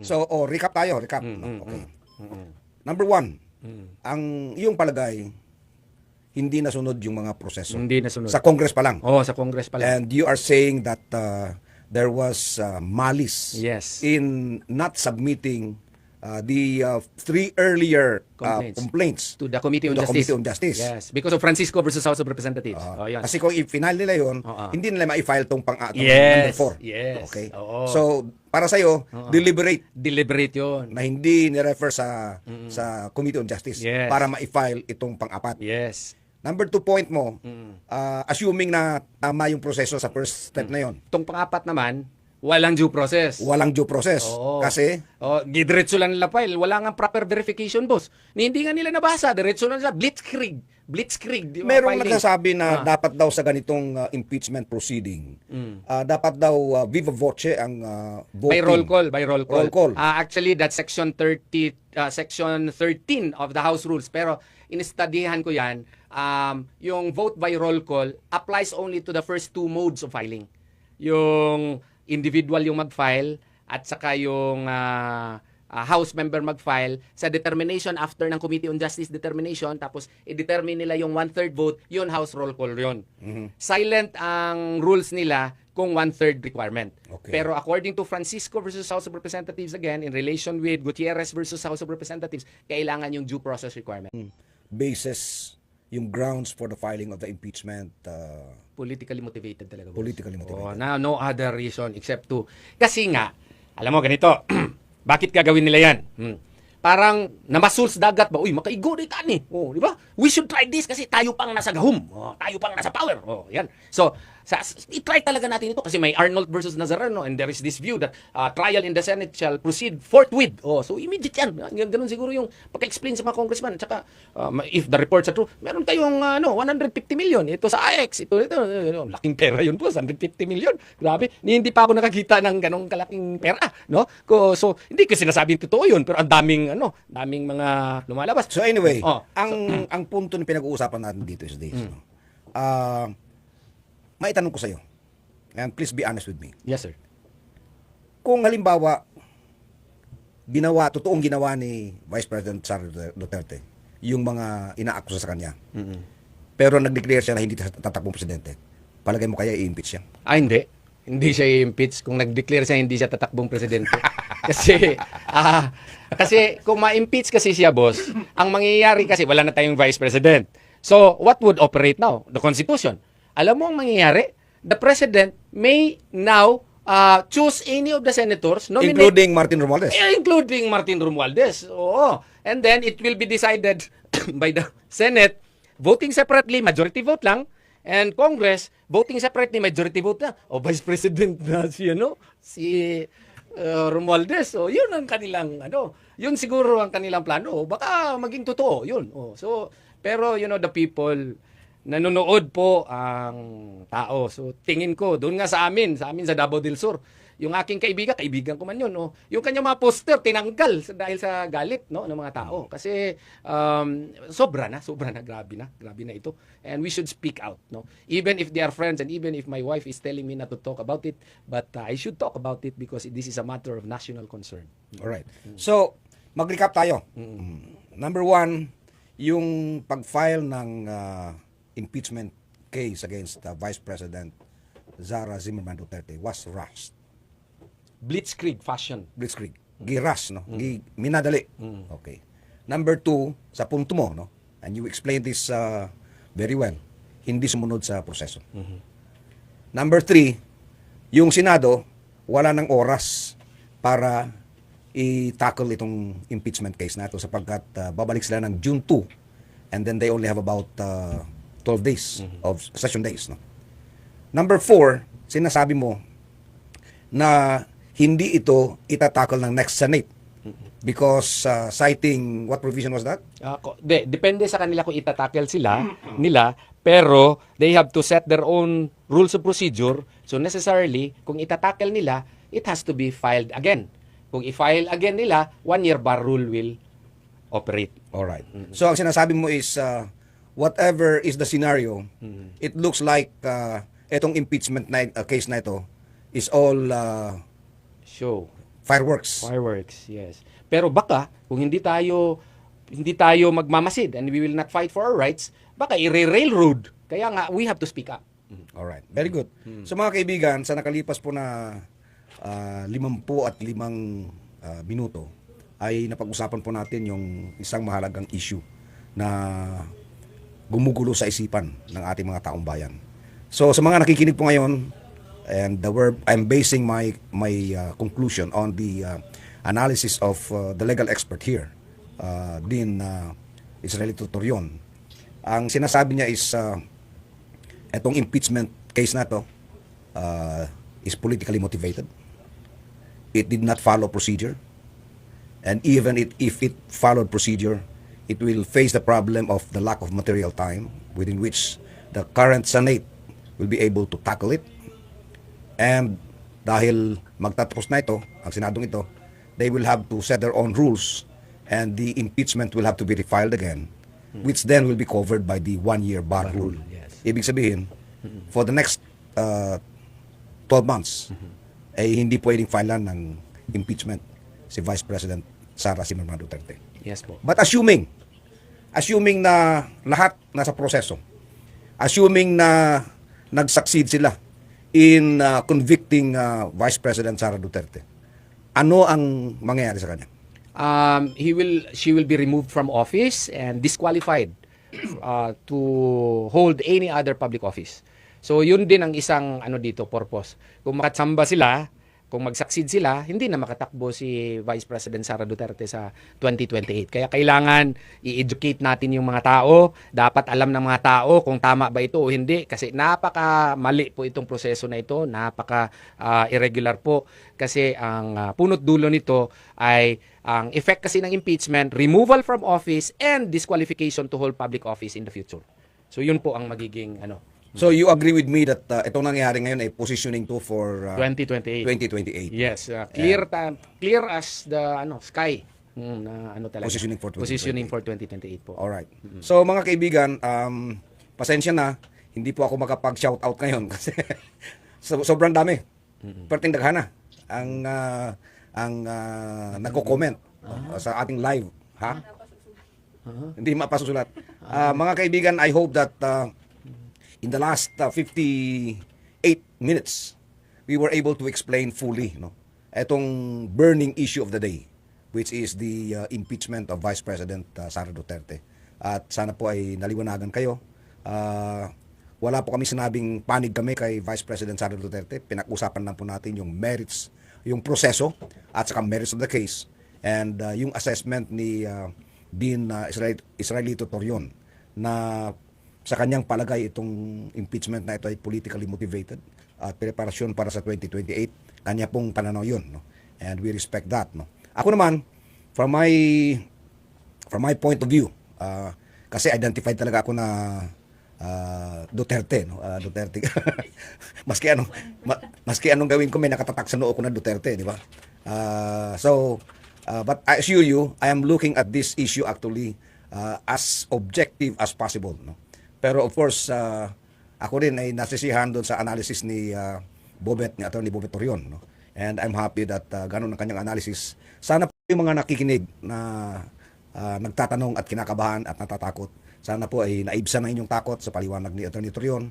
So, oh, recap tayo, recap. no? Okay. Number one, ang iyong palagay, hindi nasunod yung mga proseso. Hindi nasunod. Sa Congress pa lang. oh, sa Congress pala. And you are saying that uh, there was uh, malice Yes. in not submitting uh, the uh, three earlier uh, Complaints. complaints to the Committee on to the Justice. Committee on Justice. Yes, because of Francisco versus House of Representatives. Uh, oh, yan. Kasi kung i-final nila yun, Oo. hindi nila ma-file tong pang atong Yes, number four. yes, Okay. oo. So, para sa'yo, deliberate Deliberate 'yon. na hindi ni-refer sa sa Committee on Justice Yes. para ma-file itong pang-apat. Yes. Number two point mo, uh, assuming na tama yung proseso sa first step na yon, Tong pang-apat naman, walang due process. walang due process. Oo. Kasi, Oh, gidiretso lang nila file. Wala nga proper verification, boss. Ni hindi nga nila nabasa. Diretso lang nila. Blitzkrieg. Blitzkrieg. Di merong filing? nagsasabi na Ah. dapat daw sa ganitong uh, impeachment proceeding, uh, dapat daw uh, viva voce ang uh, voting. By roll call, by roll call. Roll call. Ah, actually, that's section 30, ah, section 13 of the House Rules. Pero, inistadihan ko yan, um, yung vote by roll call applies only to the first two modes of filing. Yung individual yung mag-file at saka yung ah, ah, House member mag-file sa determination after ng Committee on Justice determination tapos i-determine nila yung one-third vote, yun House roll call yun. Silent ang rules nila kung one-third requirement. Okay. Pero according to Francisco versus House of Representatives again, in relation with Gutierrez versus House of Representatives, kailangan yung due process requirement. basis yung grounds for the filing of the impeachment uh, Politically motivated talaga. boss. politically motivated. Oh, na no other reason except to kasi nga alam mo ganito bakit gagawin nila yan Hmm. parang namasuls dagat ba uy makaigo rin tani oh di ba we should try this kasi tayo pang nasa gahum oh, tayo pang nasa power oh yan so sa, i-try talaga natin ito kasi may Arnold versus Nazareno and there is this view that uh, trial in the Senate shall proceed forthwith. Oh so immediate yan. Gan- ganun siguro yung pagka-explain sa mga congressman. Tsaka uh, if the reports are true meron tayong uh, ano 150 million. Ito sa AX ito ito uh, laking pera yun po 150 million. Grabe. Hindi pa ako nakakita ng ganong kalaking pera no? Ko so hindi ko sinasabing totoo yun pero ang daming ano daming mga lumalabas. So anyway, Oh, ang ang punto na pinag-uusapan natin dito is this. Hmm. No? Ah, maitanong ko sa iyo. And please be honest with me. yes sir Kung halimbawa ginawa, totoong ginawa ni Vice President Sara Duterte yung mga inaakusa sa kanya. Pero nag-declare siya na hindi tatakbong presidente. Palagay mo kaya i-impeach siya? Ah, hindi. Hindi siya i-impeach. Kung nag-declare siya, hindi siya tatakbong presidente. kasi, ah, kasi kung ma-impeach kasi siya, boss, ang mangyayari kasi, wala na tayong vice president. So, what would operate now? The Constitution. Alam mo ang mangyayari? The president may now ah, choose any of the senators, nominate Including Martin Romualdez. eh, including Martin Romualdez. Oo. And then it will be decided by the Senate voting separately, majority vote lang. And Congress voting separately, majority vote na. O Vice President na si ano, si uh, Romualdez. So yun ang kanilang ano, yun siguro ang kanilang plano. Baka maging totoo yun. O, so pero you know the people nanonood po ang tao. So tingin ko doon nga sa amin, sa amin sa Davao del Sur, yung aking kaibigan, kaibigan ko man yun, no? yung kanyang mga poster tinanggal dahil sa galit no ng mga tao kasi um, sobra na, sobra na, grabe na, grabe na ito. And we should speak out, no? Even if they are friends and even if my wife is telling me not to talk about it, but uh, I should talk about it because this is a matter of national concern. Alright. So, mag-recap tayo. Mm. Number one, yung pag-file ng uh, impeachment case against uh, Vice President Zara Zimmerman Duterte was rushed. Blitzkrieg fashion. Blitzkrieg. Giras, no? Gi, minadali. Okay. Number two, sa punto mo, no? And you explained this uh, very well. Hindi sumunod sa proseso. Number three, yung Senado, wala ng oras para i-tackle itong impeachment case na ito sapagkat uh, babalik sila ng June 2 and then they only have about uh, 12 days of session days. No? Number four, sinasabi mo na hindi ito itatackle ng next Senate because uh, citing what provision was that? Ko- de, depende sa kanila kung itatakel sila nila pero they have to set their own rules of procedure so necessarily kung itatakel nila it has to be filed again kung i-file again nila one year bar rule will operate All right. So ang sinasabi mo is uh, whatever is the scenario, it looks like uh, itong impeachment na, uh, case na ito is all uh, show fireworks. Fireworks, yes. Pero baka kung hindi tayo hindi tayo magmamasid and we will not fight for our rights, baka i-railroad. Kaya nga we have to speak up. Alright, very good. So mga kaibigan, sa nakalipas po na ah, limampu at limang ah, minuto, ay napag-usapan po natin yung isang mahalagang issue na gumugulo sa isipan ng ating mga taong bayan. So sa mga nakikinig po ngayon, and the word, I'm basing my my ah, conclusion on the ah, analysis of ah, the legal expert here, uh, Dean uh, Israelito Torion. Ang sinasabi niya is ah, etong impeachment case na to uh, is politically motivated. It did not follow procedure. And even it, if it followed procedure, it will face the problem of the lack of material time within which the current Senate will be able to tackle it. And dahil magtatapos na ito, ang Senadong ito, they will have to set their own rules and the impeachment will have to be refiled again, which then will be covered by the one-year bar rule. yes. Ibig sabihin, for the next uh, 12 months, ay hindi pwedeng filean ng impeachment si Vice President Sara Simonman Duterte. Yes po. But assuming, assuming na lahat nasa proseso, assuming na nag-succeed sila in uh, convicting uh, Vice President Sara Duterte, ano ang mangyayari sa kanya? um, he will she will be removed from office and disqualified uh, to hold any other public office. So yun din ang isang ano dito purpose. Kung makatsamba sila, kung mag-succeed sila, hindi na makatakbo si Vice President Sara Duterte sa 2028. Kaya kailangan i-educate natin yung mga tao. Dapat alam ng mga tao kung tama ba ito o hindi. Kasi napaka mali po itong proseso na ito. Napaka ah, irregular po. Kasi ang ah, punot dulo nito ay ang effect kasi ng impeachment, removal from office and disqualification to hold public office in the future. So yun po ang magiging ano So you agree with me that uh, itong nangyayari ngayon ay positioning to for uh, 2028. 2028? Yes, uh, clear ta- clear as the ano sky. Mm, na ano talaga. Positioning for 2028. Positioning for 2028 po. Alright. So mga kaibigan, um, pasensya na, hindi po ako makapag-shout out ngayon kasi so, sobrang dami. Perting daghana ang ah, ang uh, nagko-comment uh, sa ating live, ha? Hindi mapasusulat. Ah, mga kaibigan, I hope that uh, in the last uh, 58 minutes we were able to explain fully no? Etong burning issue of the day which is the uh, impeachment of Vice President uh, Sara Duterte. At sana po ay naliwanagan kayo. Ah, wala po kami sinabing panig kami kay Vice President Sara Duterte. Pinag-usapan lang po natin yung merits yung proseso at saka merits of the case and uh, yung assessment ni uh, Dean uh, Israel, Israelito Torion na sa kanyang palagay itong impeachment na ito ay politically motivated at preparasyon para sa 2028 kanya pong pananaw yun no? And we respect that no? Ako naman from my from my point of view ah, kasi identified talaga ako na ah, Duterte no? Ah, Duterte. Maski anong ma- maski anong gawin ko may nakatatak sa noo ko na Duterte di ba? Ah, so ah, but I assure you I am looking at this issue actually ah, as objective as possible no pero of course ah, ako rin ay nasisiyahan doon sa analysis ni ah, Bobet ni Attorney Bobet Torion no? And I'm happy that ah, ganun ang kanyang analysis. Sana po yung mga nakikinig na ah, nagtatanong at kinakabahan at natatakot sana po ay naibsan ang inyong takot sa paliwanag ni Attorney Torion